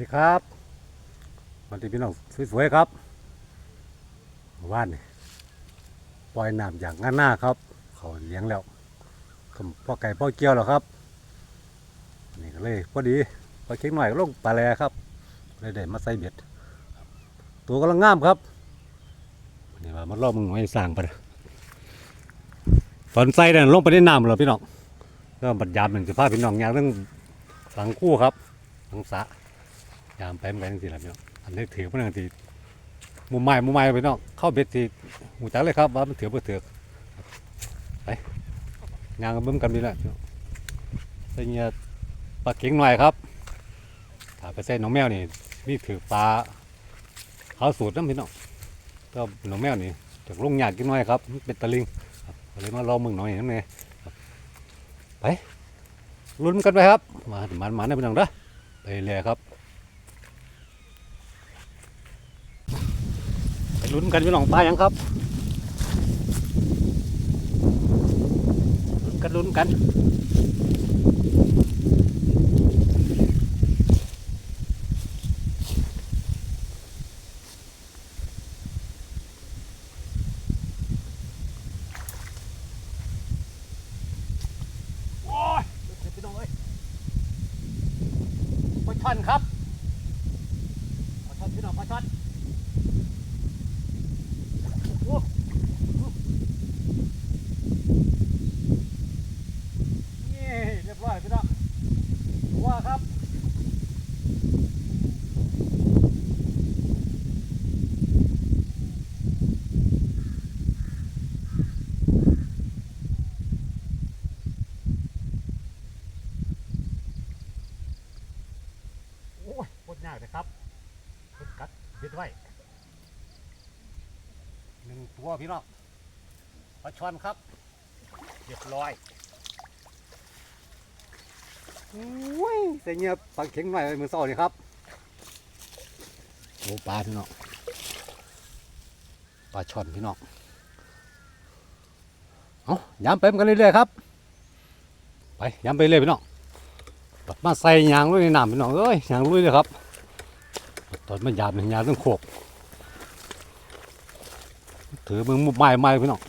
ดีครับวัสดีพี่น้องสวยๆครับว่านนี่ปล่อยน้ำอย่างง่าหน้าครับ เขาเลี้ยงแล้วพ่อไก่พ่อเกี้ยวแล้วครับนี่ก็เลยพอดีพอเค้กหน่อยก็ลงปลาแลครับเลยได้มาใส่เบ็ดตัวกำลังงามครับนี่ว่ามันรอบมึงไม่สร้างไปฝนใส่เนี่ยลงไปในน้ำแล้วพี่น้องก็บัดยามหนึ่งจะพาพี่น้องยางเรื่องสังคู่ครับสังสะ ยามไปมันกันจริงๆแหละพี่น้องอันนี้ถือมันกันทีมุมไม้มุมไม้พี่น้องเข้าเบ็ดทีหูจักเลยครับว่ามันถือบ่ถือไปงานกันเบิ่มกันดีแหละพี่น้องใส่เงี้ยปลาเก่งหน่อยครับถ้าไปใส่หนองแมวนี่มีถือปลาเขาวสูตรน้ำพี่น้องก็หนองแมวนี่จากลงหยาดกินหน่อยครับเป็นตะลิงเลยมาลองมึงหน่อยนั่นเองไปลุ้นกันไปครับมาหมันๆนะพี่น้องเด้อไปเลยครับ ไป ลุ้นกันพี่น้องปลายังครับลุ้นกันลุ้นกันโอ้ยเดี๋ยวพี่น้องเอ้ยปลาช่อนครับปลาช่อนพี่น้องปลาช่อน โอ้นี่เรียบร้อยพี่น้องว่าครับ โอ้ยปวดยากเลยครับป วดกัดเบ็ดไว้หนึ่งตัวพี่น้องปลาช่อนครับเรียบร้อยอุ้ยเสียเงียบปลาเข็งหน่อยมือเศร้านี่ครับโอ้ปลาพี่น้องปลาช่อนพี่น้องเอาย้ำไปกันเรื่อยๆครับ ไปย้ำไปเรื่อยพี่น้องบัดมาใส่ยางลุยในน้ำพี่น้องเอ้ยยางลุยเลยครับ ตอนมันยาบมันยาต้องโขกถือมึงมุบไม้ไม้พี่น้อง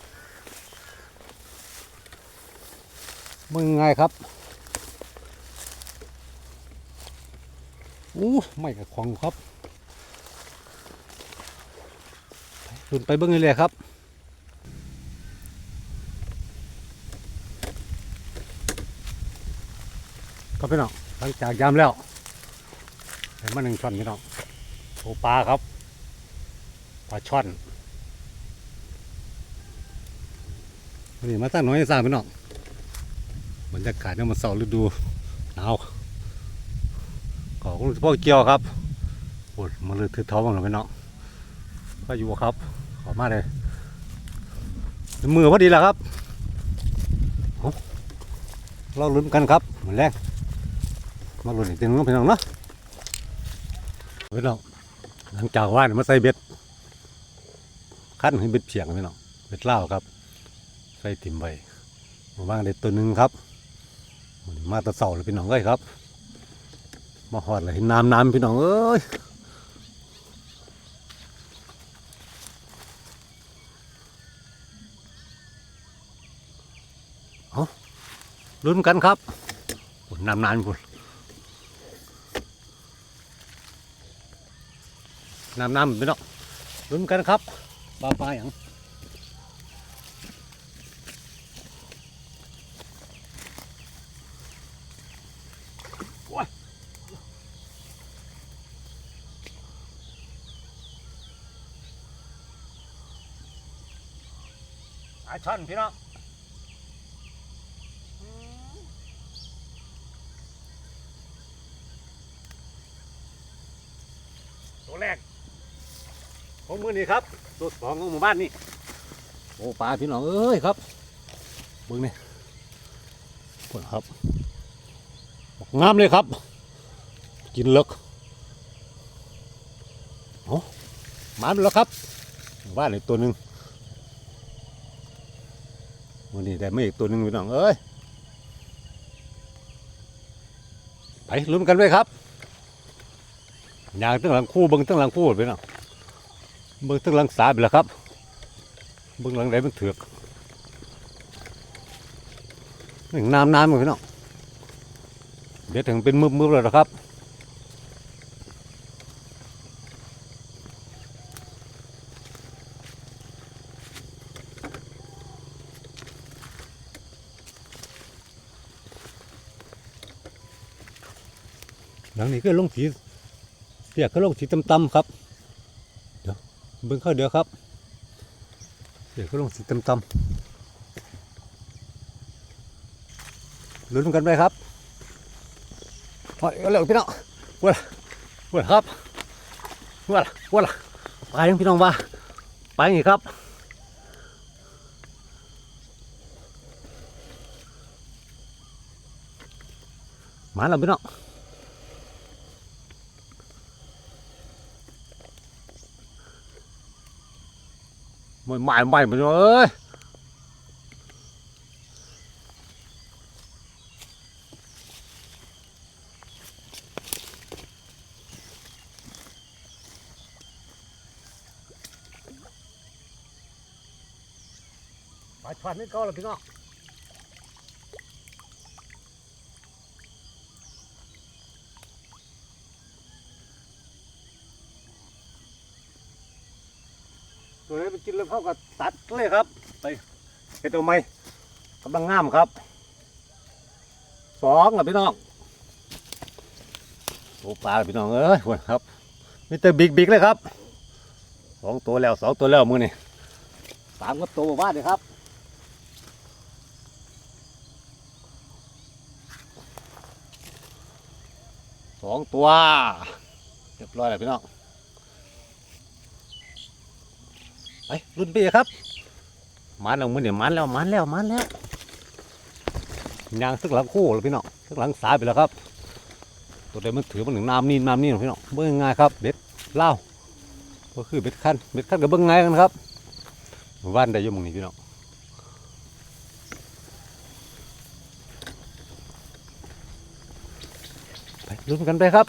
มึงไงครับอู้ไม่กับของครับขึ้นไปเบิ้งเลยครับก็พี่น้องหลังจากยามแล้วเห็นมาหนึ่งช่อนพี่น้อง โอปลาครับปลาช่อนนี่มาตั้งน้อยสร้างพี่น้องบรรยากาศเนี่ยมันเสาร์ฤดูหนาวขอบคุณพ่อเกียวครับปวดมาเลยถือท้องมาพี่น้องก็อยู่ครับ ขอมาเลยมือพอดีแล้วครับเอาเราลุ้นกันครับเหมือนแรกมาลุ้นอีกทีนึงพี่น้องเนาะพี่น้อง หลังจากว่าเนี่ยมาใส่เบ็ดขั้นให้เบ็ดเพียงพี่น้องเบ็ดเล่าครับ ใส่ติ่มใบมาว่างได้ตัวหนึ่งครับมาตะเสาเลยพี่น้องเอ้ยครับ มาหอดเลยน้ำน้ำพี่น้องเอ้ยเอาลุ้นกันครับน้ำนานพุ่น น้ำน้ำพี่น้องลุ้นกันครับปลาปลาอย่างปลาช่อนพี่น้องตัวแรกของ มือนี่ครับตัวสองของหมู่บ้านนี่โอ้ปลาพี่น้องเอ้ยครับเบึงนี่ปวดครับงามเลยครับ กินเลิกโอ้มาแล้วครับหมู่บ้านอีกตัวหนึ่งวันนี้ได้มาอีกตัวหนึ่งพี่น้องเอ้ยไปลุ้นกันด้วยครับอย่างตั้งหลังคู่เบิ้งตั้งหลังคู่ไปเนาะ เบิ้งตั้งหลังสาไปแล้วครับเบิ้งหลังไหนมันเถือกหนึ่งน้ำน้ำเลยพี่น้องเดี๋ยวถึงเป็นมืบมืบเลยนะครับหลังนี้ก็ลงสีเสียก็ลงสีต่ำๆครับ บิ่งเข้าเดี๋ยวครับเสียวก็ลงสีต่ำๆลุ้นกันไปครับไปเอาเร็วพี่น้องวัววัวครับวัววัวไปยังพี่น้องว่าไปนี่ครับมาแล้วพี่น้อง ไม่ไม่ไม่ไม่เอ้ยปลาช่อนนี่ กินแล้วเข้ากับตัดเลยครับ ไปเห็ดตัวไม่กำลังงามครับสองอะพี่น้องโอปลาพี่น้องเอ้ยวันครับนี่แต่บิ๊กบิ๊กเลยครับสองตัวแล้วสองตัวแล้วมือนี่สามก็ตัวบ้านเลยครับสองตัวเรียบร้อยแล้วพี่น้อง ไปรุ่นปีครับมันแล้วมือเนี่ยมันแล้วมันแล้วมันแล้วยางซึกหลังคู่แล้วพี่น้องซึกหลังสายไปแล้วครับ ตัวเดียวมันถือมันหนึ่งน้ำนี่น้ำนี่พี่น้องเบิ้งง่ายครับเบ็ดเล่าก็คือเบ็ดขั้นเบ็ดขั้นกับเบิ้งง่ายกันครับว่านได้ยุ่หมองนี้พี่น้องไปรุ่นกันไปครับ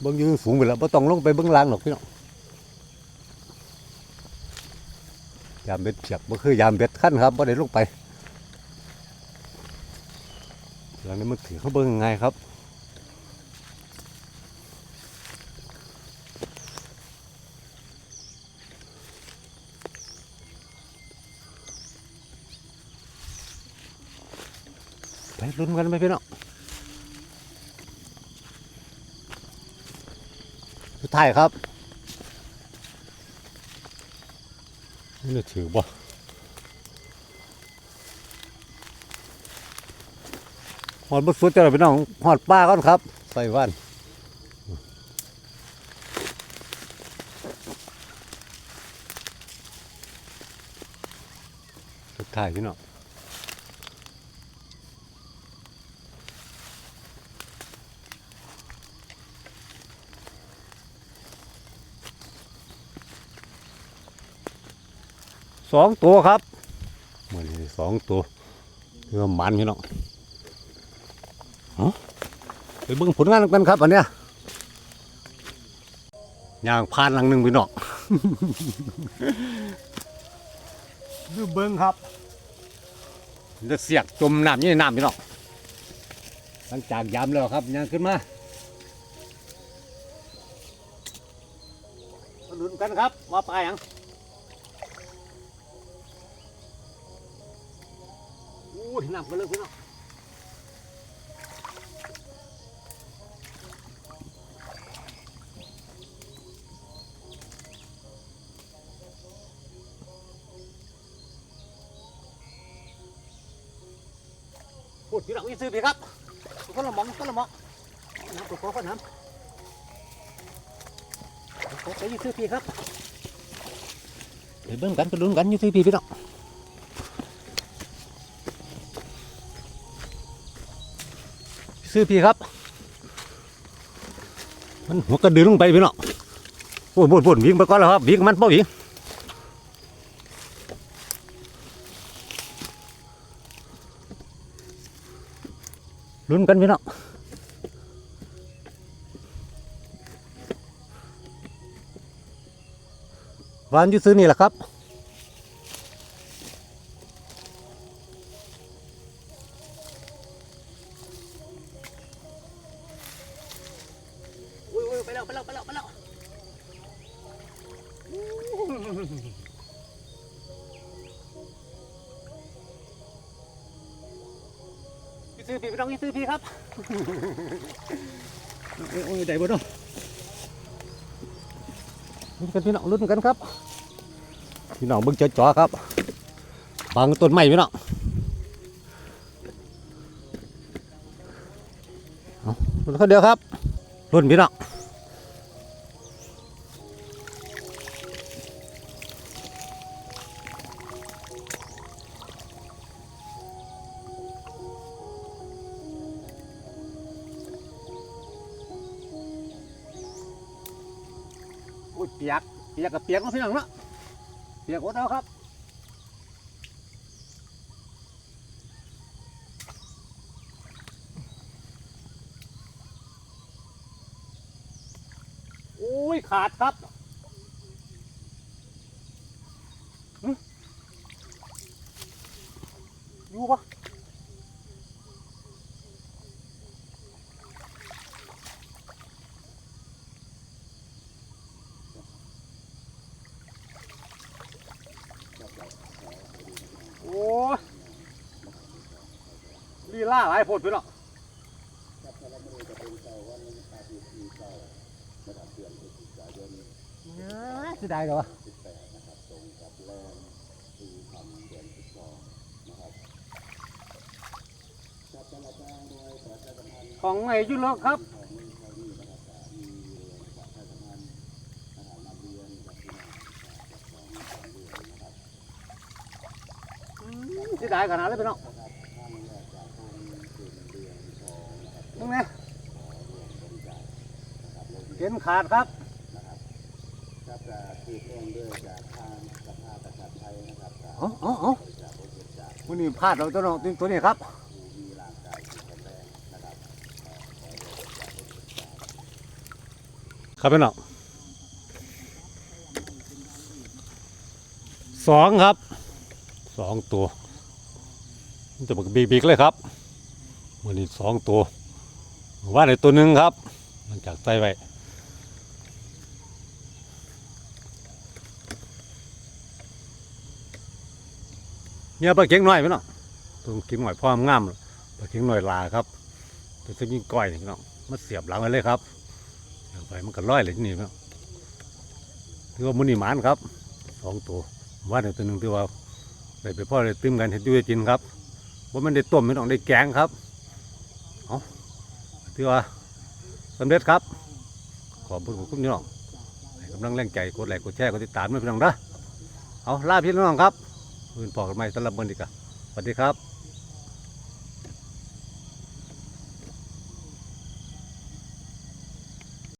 เบิ้องยืนสูงไปแล้วไม่ต้องลงไปเบิ้องล่างหรอกพี่น้อง ยามเบ็ดเฉียบก็คือยามเบ็ดขั้นครับว่ได้ลงไปหลังนี้มันถือเขาเบิ้งไงครับไปลุ้นกันไหมพี่น้องสุดท้ายครับ นี่จะถือบ่หอดบุสุดจะไปน้องหอดป้าก่อนครับ ใส่วันสุดท้ายพี่น้อง สองตัวครับมันนี้สองตัวเรือมันพี่น้องเอาไปเบิ่งผลงานกันครับอันเนี้ยย่างพานหลังหนึ่งพี่น้องดูเบิ้งครับเลือเสียกจมน้ำยี่น้ำพี่น้องหลังจากยามแล้วครับย่างขึ้นมามาลุ้นกันครับว่าปลาหยัง ยน้ำก็เลิกพี่น้องพูดพี่น้องนี่ซื้อพี่ครับคนละหมองคนละหมองน้ำตัวโคคนน้ำโคไปยี่ซื้อพี่ครับไปเบิ่งกันไปลุ้น ซื้อพี่ครับ มันหัวกระดือลงไปพี่เนาะโอ้ยบ่นบ่นวิ่งไปก่อนแล้วครับวิ่งมันบ่วิ่งลุ้นกันพี่เนาะวันอยู่ซื้อนี่แหละครับ ไปแล้วไปแล้วไปแล้วไปแล้วพี่ซื้อพี่ไม่ต้องพี่ซื้อพี่ครับโอ้ยโอ้ยได้บ่เนาะนี่เป็นพี่น้องรุ่นกันครับ พี่น้องเบิ่งจ่อๆครับบางต้นไม้พี่น้องเอารุ่นเขาเดียวครับรุ่นพี่น้อง อุ้ยเปียกเปียกกับเปียกเนาะพี่น้องเนาะเปียกหมดแล้วครับโอ้ยขาดครับอยู่ปะโอ้ยลีล่าหลายโพดไปเนาะเสียดายเหรอวะของไอ้ยุ่นแล้วครับอืมเสียดายขนาดเลยพี่น้อง มึงไงเห็นขาดครับเอาเอาเอาวันนี้พลาดเราตัวน้องตัวนี้ครับครับพี่น้องสองครับสองตัวมันจะบอกบีกๆเลยครับวันนี้สองตัว ว่าในตัวหนึ่งครับมันจากใส่ไว้เนี่ยปลาเข็งหน่อยพี่น้องตัวเข็งหน่อยพร้อมงามปลาเข็งหน่อยลาครับตัวจะยิงก้อยนี่พี่น้องมาเสียบหลังไว้เลยครับเสียบไปมันก็ร้อยเลยที่นี่พี่น้องถือว่ามุนีหมานครับสองตัวว่าในตัวหนึ่งที่ว่าได้ไปพ่อได้ตื้มกันเห็ดอยูได้กินครับว่ามันได้ต้มไม่ต้องได้แกงครับเอา ถือว่าสำเร็จครับ ขอบคุณของคุณพี่น้องให้กำลังแรงใจกดไลค์กดแชร์กดติดตามด้วยพี่น้องนะเอาลาพี่น้องครับอื่นพอกันใหม่สำหรับวันนี้ก็สวัสดีครับ